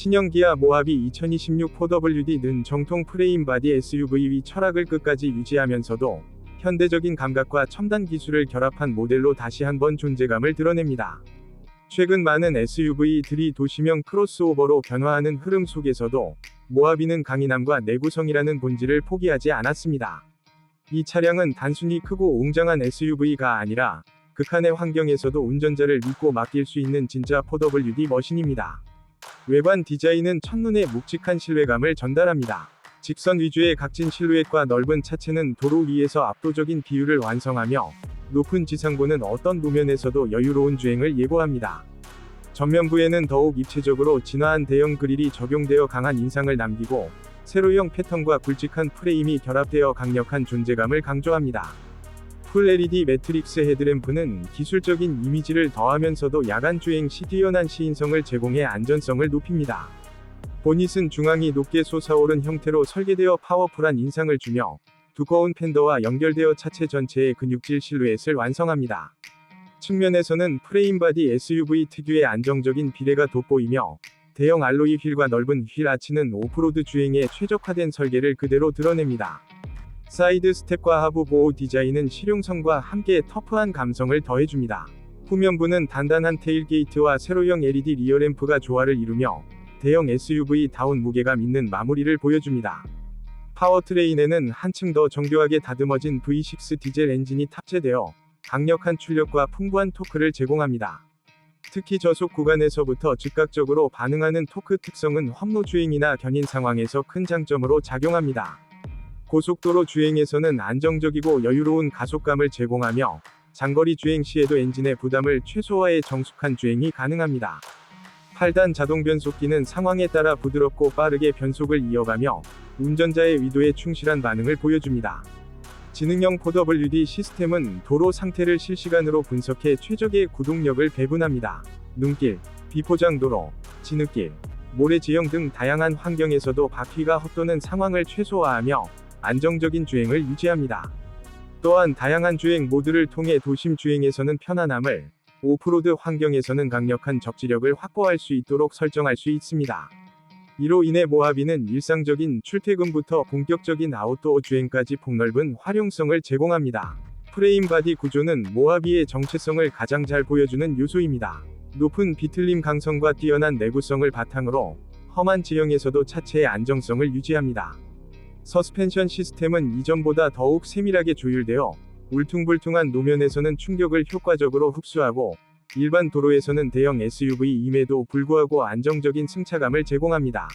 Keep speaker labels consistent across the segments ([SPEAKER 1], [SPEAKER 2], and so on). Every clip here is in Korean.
[SPEAKER 1] 신형 기아 모하비 2026 4WD는 정통 프레임 바디 SUV의 철학을 끝까지 유지하면서도 현대적인 감각과 첨단 기술을 결합한 모델로 다시 한번 존재감을 드러냅니다. 최근 많은 SUV들이 도시명 크로스오버로 변화하는 흐름 속에서도 모하비는 강인함과 내구성이라는 본질을 포기하지 않았습니다. 이 차량은 단순히 크고 웅장한 SUV가 아니라 극한의 환경에서도 운전자를 믿고 맡길 수 있는 진짜 4WD 머신입니다. 외관 디자인은 첫눈에 묵직한 신뢰감을 전달합니다. 직선 위주의 각진 실루엣과 넓은 차체는 도로 위에서 압도적인 비율을 완성하며 높은 지상고는 어떤路면에서도 여유로운 주행을 예고합니다. 전면부에는 더욱 입체적으로 진화한 대형 그릴이 적용되어 강한 인상을 남기고 세로형 패턴과 굵직한 프레임이 결합되어 강력한 존재감을 강조합니다. 풀 LED 매트릭스 헤드램프는 기술적인 이미지를 더하면서도 야간 주행 시 뛰어난 시인성을 제공해 안전성을 높입니다. 보닛은 중앙이 높게 솟아오른 형태로 설계되어 파워풀한 인상을 주며 두꺼운 팬더와 연결되어 차체 전체의 근육질 실루엣을 완성합니다. 측면에서는 프레임 바디 SUV 특유의 안정적인 비례가 돋보이며 대형 알로이 휠과 넓은 휠 아치는 오프로드 주행에 최적화된 설계를 그대로 드러냅니다. 사이드 스텝과 하부 보호 디자인은 실용성과 함께 터프한 감성을 더해줍니다. 후면부는 단단한 테일 게이트와 세로형 LED 리어램프가 조화를 이루며 대형 SUV-다운 무게감 있는 마무리를 보여줍니다. 파워트레인에는 한층 더 정교하게 다듬어진 V6 디젤 엔진이 탑재되어 강력한 출력과 풍부한 토크를 제공합니다. 특히 저속 구간에서부터 즉각적으로 반응하는 토크 특성은 험로 주행이나 견인 상황에서 큰 장점으로 작용합니다. 고속도로 주행에서는 안정적이고 여유로운 가속감을 제공하며 장거리 주행 시에도 엔진의 부담을 최소화해 정숙한 주행이 가능합니다. 8단 자동 변속기는 상황에 따라 부드럽고 빠르게 변속을 이어가며 운전자의 위도에 충실한 반응을 보여줍니다. 지능형 4WD 시스템은 도로 상태를 실시간으로 분석해 최적의 구동력을 배분합니다. 눈길, 비포장 도로, 진흙길, 모래 지형 등 다양한 환경에서도 바퀴가 헛도는 상황을 최소화하며 안정적인 주행을 유지합니다. 또한 다양한 주행 모드를 통해 도심 주행에서는 편안함을, 오프로드 환경에서는 강력한 적지력을 확보할 수 있도록 설정할 수 있습니다. 이로 인해 모하비는 일상적인 출퇴근부터 본격적인 아웃도어 주행까지 폭넓은 활용성을 제공합니다. 프레임 바디 구조는 모하비의 정체성을 가장 잘 보여주는 요소입니다. 높은 비틀림 강성과 뛰어난 내구성을 바탕으로 험한 지형에서도 차체의 안정성을 유지합니다. 서스펜션 시스템은 이전보다 더욱 세밀하게 조율되어 울퉁불퉁한 노면에서는 충격을 효과적으로 흡수하고 일반 도로에서는 대형 SUV임에도 불구하고 안정적인 승차감을 제공합니다.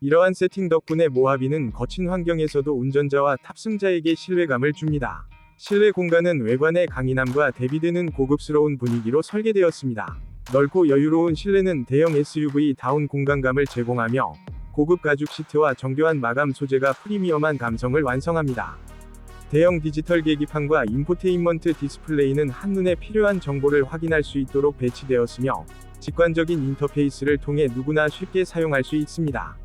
[SPEAKER 1] 이러한 세팅 덕분에 모하비는 거친 환경에서도 운전자와 탑승자에게 신뢰감을 줍니다. 실내 공간은 외관의 강인함과 대비되는 고급스러운 분위기로 설계되었습니다. 넓고 여유로운 실내는 대형 SUV-다운 공간감을 제공하며 고급 가죽 시트와 정교한 마감 소재가 프리미엄한 감성을 완성합니다. 대형 디지털 계기판과 인포테인먼트 디스플레이는 한눈에 필요한 정보를 확인할 수 있도록 배치되었으며 직관적인 인터페이스를 통해 누구나 쉽게 사용할 수 있습니다.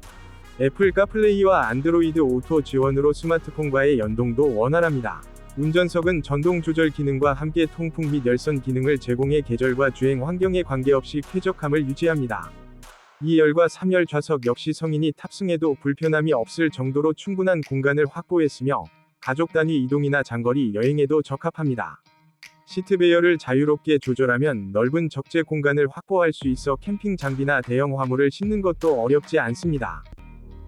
[SPEAKER 1] 애플 카플레이와 안드로이드 오토 지원으로 스마트폰과의 연동도 원활합니다. 운전석은 전동 조절 기능과 함께 통풍 및 열선 기능을 제공해 계절과 주행 환경에 관계없이 쾌적함을 유지합니다. 2열과 3열 좌석 역시 성인이 탑승해도 불편함이 없을 정도로 충분한 공간을 확보했으며 가족 단위 이동이나 장거리 여행에도 적합합니다. 시트 배열을 자유롭게 조절하면 넓은 적재 공간을 확보할 수 있어 캠핑 장비나 대형 화물을 싣는 것도 어렵지 않습니다.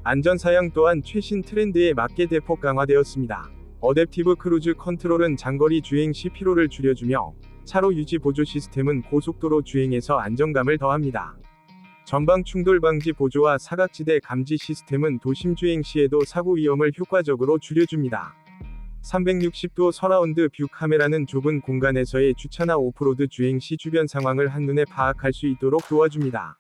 [SPEAKER 1] 안전 사양 또한 최신 트렌드에 맞게 대폭 강화되었습니다. 어댑티브 크루즈 컨트롤은 장거리 주행 시 피로를 줄여주며 차로 유지 보조 시스템은 고속도로 주행에서 안정감을 더합니다. 전방 충돌 방지 보조와 사각지대 감지 시스템은 도심 주행 시에도 사고 위험을 효과적으로 줄여줍니다. 360도 서라운드 뷰 카메라는 좁은 공간에서의 주차나 오프로드 주행 시 주변 상황을 한눈에 파악할 수 있도록 도와줍니다.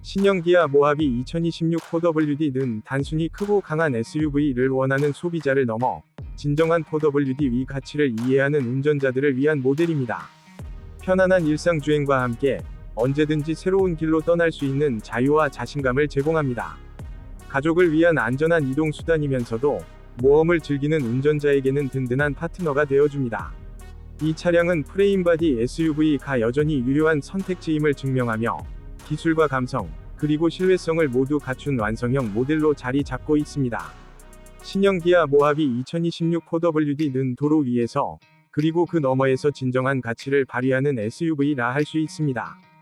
[SPEAKER 1] 신형 기아 모하비 2026 4WD는 단순히 크고 강한 SUV를 원하는 소비자를 넘어 진정한 4WD의 가치를 이해하는 운전자들을 위한 모델입니다. 편안한 일상 주행과 함께 언제든지 새로운 길로 떠날 수 있는 자유와 자신감을 제공합니다. 가족을 위한 안전한 이동 수단이면서도 모험을 즐기는 운전자에게는 든든한 파트너가 되어줍니다. 이 차량은 프레임바디 SUV가 여전히 유효한 선택지임을 증명하며 기술과 감성, 그리고 실외성을 모두 갖춘 완성형 모델로 자리 잡고 있습니다. 신형 기아 모하비 2026 4WD는 도로 위에서 그리고 그 너머에서 진정한 가치를 발휘하는 SUV라 할 수 있습니다.